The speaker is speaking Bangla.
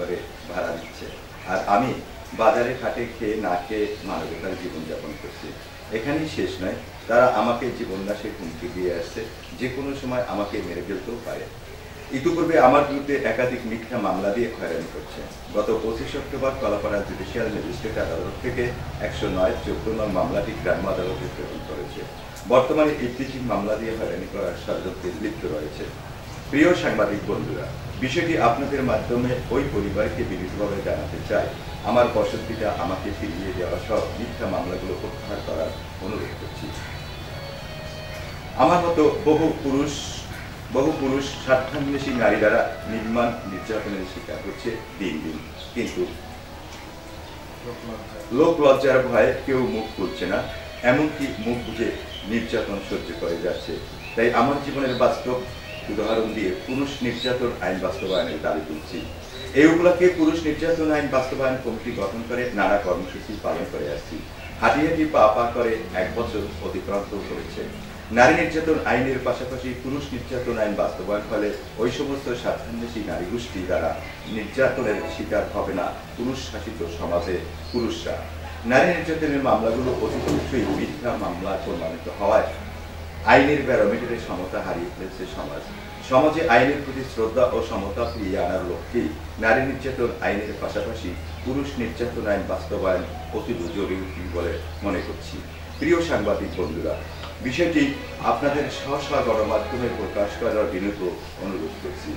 করে ভাড়া দিচ্ছে। আর আমি বাজারে ঘাটে খেয়ে না খেয়ে মানবতার জীবনযাপন করছি। এখানেই শেষ নয়, তারা আমাকে জীবনদাসের হুমকি দিয়ে আসছে, যে কোনো সময় আমাকে মেরে ফেলতেও পারে। ইতিপূর্বে আমার বিরুদ্ধে একাধিক মিথ্যা মামলা দিয়ে হয়রানি করছে। গত পঁচিশ অক্টোবর কলাপাড়া জুডিশিয়াল ম্যাজিস্ট্রেট আদালত থেকে একশো নয় চোদ্দ নং মামলাটি গ্রাম্য আদালতে প্রেরণ করেছে। বর্তমানে ইফতিজিং মামলা দিয়ে হয়রানি করার ষড়যন্ত্রে লিপ্ত রয়েছে। প্রিয় সাংবাদিক বন্ধুরা, বিষয়টি আপনাদের মাধ্যমে ওই পরিবারকে বিনীতভাবে জানাতে চাই। আমার বসতিটা আমাকে ফিরিয়ে দেওয়া সব মিথ্যা মামলাগুলো প্রত্যাহার করার অনুরোধ করছি। আমার মতো বহু পুরুষ বহু পুরুষ স্বার্থান্বেষী নারী দ্বারা নির্মাণ নির্যাতনের শিকার হচ্ছে দিন দিন। কিন্তু লোক লজ্জার ভয়ে কেউ মুখ খুলছে না, এমনকি মুখ বুঝে নির্যাতন সহ্য করে যাচ্ছে। তাই আমার জীবনের বাস্তব উদাহরণ দিয়ে পুরুষ নির্যাতন আইন বাস্তবায়নের দাবি তুলছি। এই উপলক্ষে পুরুষ নির্যাতন আইন বাস্তবায়ন কমিটি গঠন করে নানা কর্মসূচি পালন করে আসছি। হাঁটি হাঁটি পা পা করে এক বছর অতিক্রান্ত করেছে। নারী নির্যাতন আইনের পাশাপাশি পুরুষ নির্যাতন আইন বাস্তবায়ন ফলে ওই সমস্ত স্বার্থান্বেষী নারী গোষ্ঠী দ্বারা নির্যাতনের শিকার হবে না পুরুষ শাসিত সমাজে পুরুষরা। নারী নির্যাতনের মামলাগুলো অধিকাংশই মিথ্যা মামলা প্রমাণিত হওয়ায় আইনের ব্যারোমিটারে সমতা হারিয়ে ফেলেছে সমাজ। সমাজে আইনের প্রতি শ্রদ্ধা ও সমতা ফিরিয়ে আনার লক্ষ্যেই নারী নির্যাতন আইনের পাশাপাশি পুরুষ নির্যাতন আইন বাস্তবায়ন অতি জরুরি বলে মনে করছি। প্রিয় সাংবাদিক বন্ধুরা, বিষয়টি আপনাদের স্ব স্ব গণমাধ্যমে প্রকাশ করার বিনীত অনুরোধ করছি।